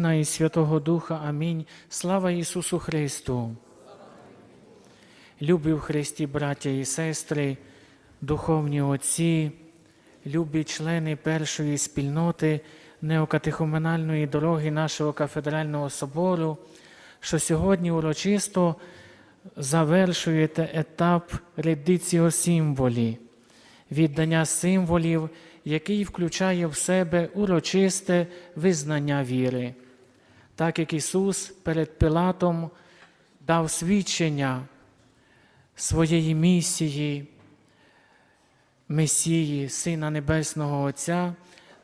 І Святого Духа. Амінь. Слава Ісусу Христу. Любі в Христі, браття і сестри, духовні отці, любі члени першої спільноти неокатехуменальної дороги нашого кафедрального собору, що сьогодні урочисто завершуєте етап редиціо символі, віддання символів, який включає в себе урочисте визнання віри. Так як Ісус перед Пилатом дав свідчення своєї місії, Месії, Сина Небесного Отця,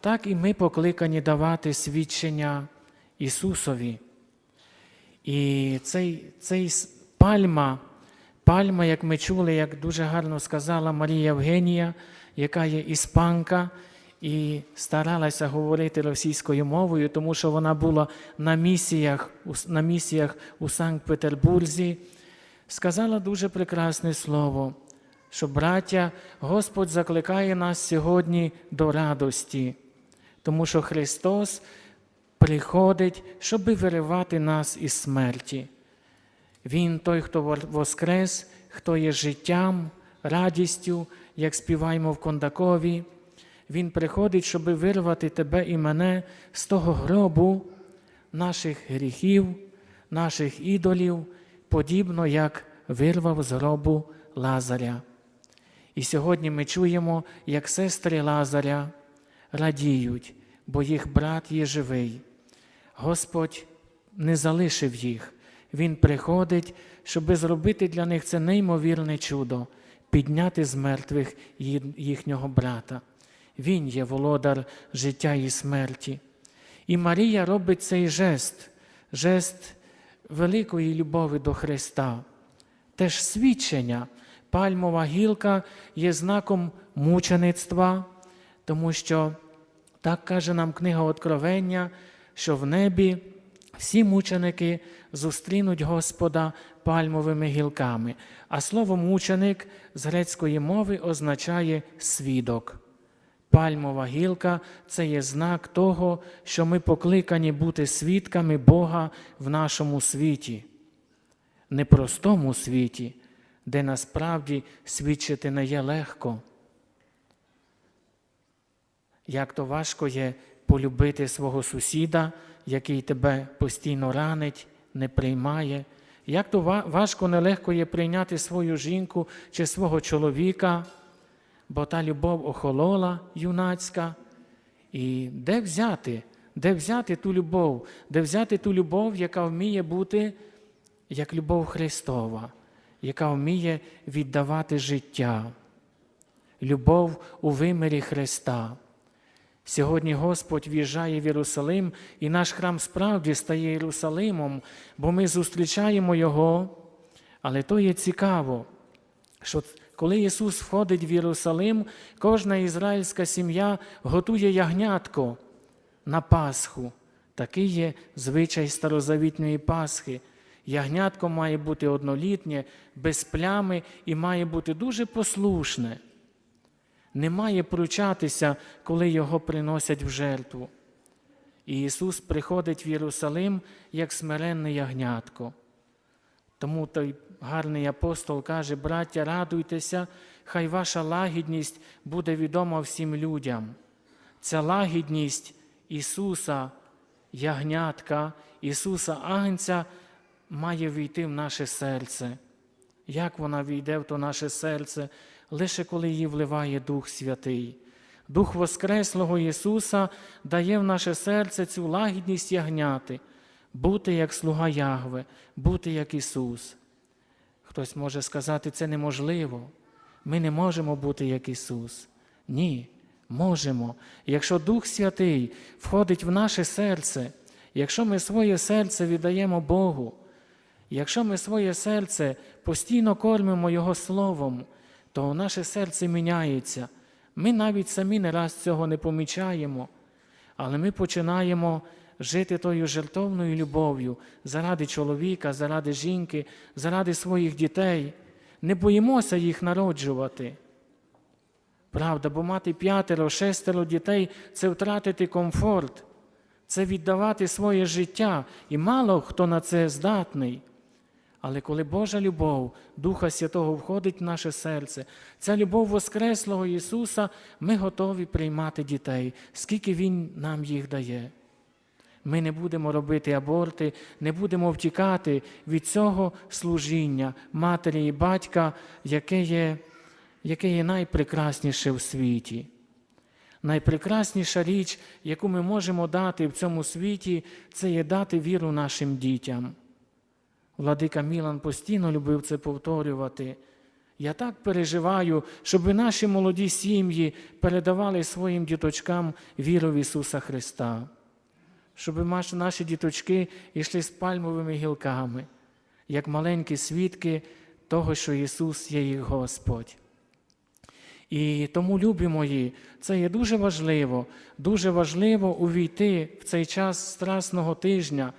так і ми покликані давати свідчення Ісусові. І цей, цей пальма, пальма, як ми чули, як дуже гарно сказала Марія Євгенія, яка є іспанка, і старалася говорити російською мовою, тому що вона була на місіях, на місіях у Санкт-Петербурзі, сказала дуже прекрасне слово, що браття, Господь закликає нас сьогодні до радості, тому що Христос приходить, щоби виривати нас із смерті. Він той, хто воскрес, хто є життям, радістю, як співаємо в Кондакові. Він приходить, щоби вирвати тебе і мене з того гробу наших гріхів, наших ідолів, подібно як вирвав з гробу Лазаря. І сьогодні ми чуємо, як сестри Лазаря радіють, бо їх брат є живий. Господь не залишив їх. Він приходить, щоби зробити для них це неймовірне чудо, підняти з мертвих їхнього брата. Він є володар життя і смерті. І Марія робить цей жест, жест великої любові до Христа. Теж свідчення. Пальмова гілка є знаком мучеництва, тому що так каже нам книга Откровення, що в небі всі мученики зустрінуть Господа пальмовими гілками. А слово мученик з грецької мови означає свідок. Пальмова гілка це є знак того, що ми покликані бути свідками Бога в нашому світі, непростому світі, де насправді свідчити не є легко. Як то важко є полюбити свого сусіда, який тебе постійно ранить, не приймає. Як то важко нелегко є прийняти свою жінку чи свого чоловіка, бо та любов охолола юнацька. І де взяти? Де взяти ту любов? Де взяти ту любов, яка вміє бути як любов Христова, яка вміє віддавати життя, любов у вимірі Христа. Сьогодні Господь в'їжджає в Єрусалим, і наш храм справді стає Єрусалимом, бо ми зустрічаємо Його. Але то є цікаво, що коли Ісус входить в Єрусалим, кожна ізраїльська сім'я готує ягнятко на Пасху. Такий є звичай старозавітньої Пасхи. Ягнятко має бути однолітнє, без плями і має бути дуже послушне не має пручатися, коли його приносять в жертву. І Ісус приходить в Єрусалим як смиренне ягнятко. Тому той гарний апостол каже, браття, радуйтеся, хай ваша лагідність буде відома всім людям. Ця лагідність Ісуса, ягнятка, Ісуса Агнця має війти в наше серце. Як вона війде в то наше серце, лише коли її вливає Дух Святий. Дух Воскреслого Ісуса дає в наше серце цю лагідність ягняти, бути як слуга Ягве, бути як Ісус. Хтось може сказати, це неможливо. Ми не можемо бути як Ісус. Ні, можемо. Якщо Дух Святий входить в наше серце, якщо ми своє серце віддаємо Богу, Якщо ми своє серце постійно кормимо Його Словом, то наше серце міняється. Ми навіть самі не раз цього не помічаємо, але ми починаємо жити тою жертовною любов'ю заради чоловіка, заради жінки, заради своїх дітей. Не боїмося їх народжувати. Правда, бо мати п'ятеро, шестеро дітей це втратити комфорт. це віддавати своє життя, і мало хто на це здатний. Але коли Божа любов Духа Святого входить в наше серце, ця любов Воскреслого Ісуса, ми готові приймати дітей, скільки Він нам їх дає. Ми не будемо робити аборти, не будемо втікати від цього служіння матері і батька, яке є, яке є найпрекрасніше в світі. Найпрекрасніша річ, яку ми можемо дати в цьому світі, це є дати віру нашим дітям. Владика Мілан постійно любив це повторювати. Я так переживаю, щоб наші молоді сім'ї передавали своїм діточкам віру в Ісуса Христа, щоб наші діточки йшли з пальмовими гілками, як маленькі свідки того, що Ісус є їх Господь. І тому, любі мої, це є дуже важливо, дуже важливо увійти в цей час страсного тижня,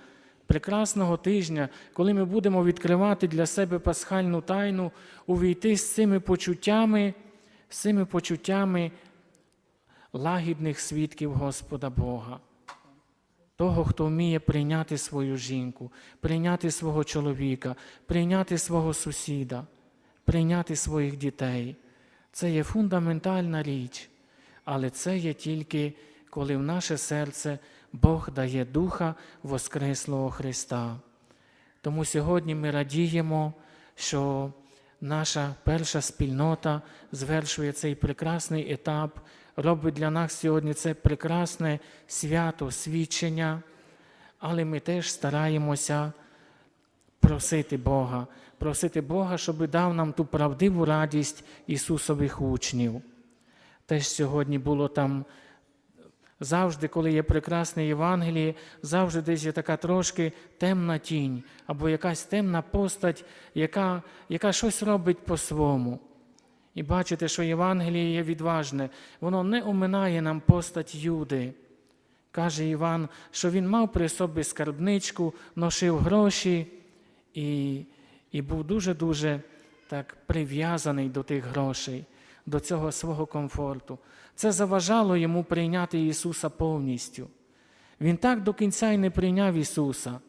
прекрасного тижня, коли ми будемо відкривати для себе пасхальну тайну, увійти з цими почуттями, з цими почуттями лагідних свідків Господа Бога. Того, хто вміє прийняти свою жінку, прийняти свого чоловіка, прийняти свого сусіда, прийняти своїх дітей. Це є фундаментальна річ, але це є тільки коли в наше серце Бог дає Духа Воскреслого Христа. Тому сьогодні ми радіємо, що наша перша спільнота звершує цей прекрасний етап, робить для нас сьогодні це прекрасне свято, свідчення, але ми теж стараємося просити Бога, просити Бога, щоб дав нам ту правдиву радість Ісусових учнів. Теж сьогодні було там завжди, коли є прекрасне Євангеліє, завжди десь є така трошки темна тінь або якась темна постать, яка, яка щось робить по-своєму. І бачите, що Євангеліє є відважне, воно не оминає нам постать Юди. Каже Іван, що він мав при собі скарбничку, носив гроші і і був дуже-дуже так прив'язаний до тих грошей, до цього свого комфорту. Це заважало йому прийняти Ісуса повністю. Він так до кінця й не прийняв Ісуса.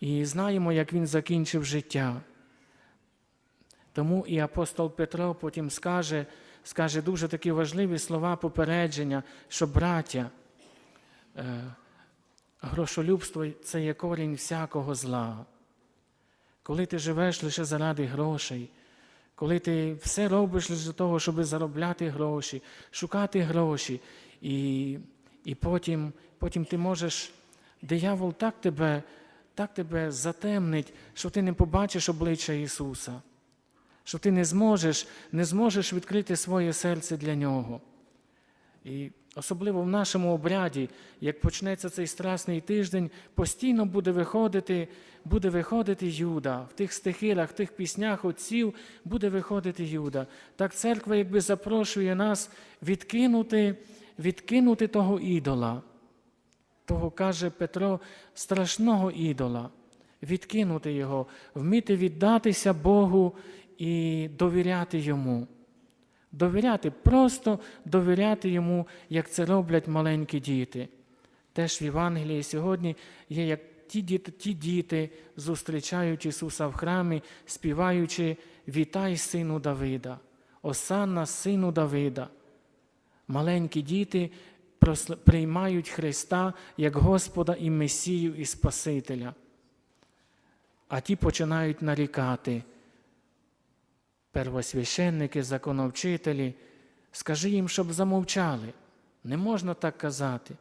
І знаємо, як Він закінчив життя. Тому і апостол Петро потім скаже, скаже дуже такі важливі слова попередження, що браття, е, грошолюбство це є корінь всякого зла. Коли ти живеш лише заради грошей, коли ти все робиш для того, щоб заробляти гроші, шукати гроші, і і потім потім ти можеш, диявол так тебе так тебе затемнить, що ти не побачиш обличчя Ісуса, що ти не зможеш, не зможеш відкрити своє серце для Нього. І Особливо в нашому обряді, як почнеться цей страсний тиждень, постійно буде виходити буде виходити Юда. В тих стихирах, в тих піснях отців буде виходити Юда. Так церква якби запрошує нас відкинути, відкинути того ідола, того каже Петро, страшного ідола, відкинути його, вміти віддатися Богу і довіряти йому. Довіряти, просто довіряти йому, як це роблять маленькі діти. Теж в Євангелії сьогодні є, як ті діти, ті діти зустрічають Ісуса в храмі, співаючи Вітай, сину Давида, Осанна, сину Давида. Маленькі діти приймають Христа як Господа і Месію і Спасителя. А ті починають нарікати первосвященники, законовчителі, скажи їм, щоб замовчали. Не можна так казати.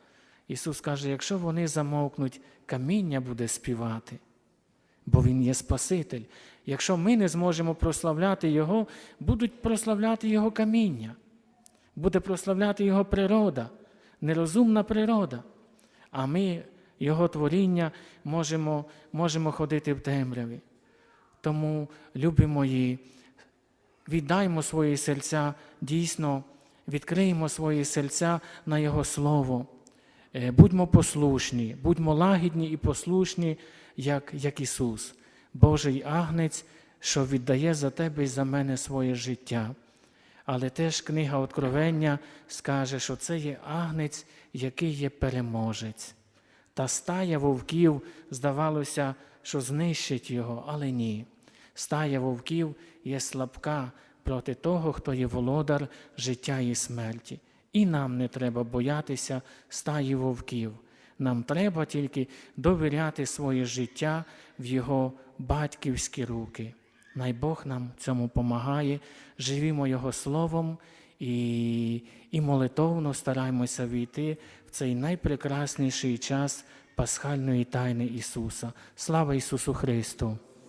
Ісус каже, якщо вони замовкнуть, каміння буде співати, бо Він є Спаситель. Якщо ми не зможемо прославляти Його, будуть прославляти Його каміння, буде прославляти Його природа, нерозумна природа. А ми, Його творіння, можемо, можемо ходити в темряві. Тому, любі мої, віддаймо свої серця, дійсно відкриємо свої серця на Його Слово. Е, будьмо послушні, будьмо лагідні і послушні, як, як Ісус, Божий агнець, що віддає за тебе і за мене своє життя. Але теж книга Откровення скаже, що це є агнець, який є переможець. Та стая вовків, здавалося, що знищить його, але ні. Стая вовків є слабка проти того, хто є володар життя і смерті. І нам не треба боятися стаї вовків. Нам треба тільки довіряти своє життя в Його батьківські руки. Най Бог нам цьому помагає, живімо Його Словом і, і молитовно стараємося війти в цей найпрекрасніший час пасхальної тайни Ісуса. Слава Ісусу Христу!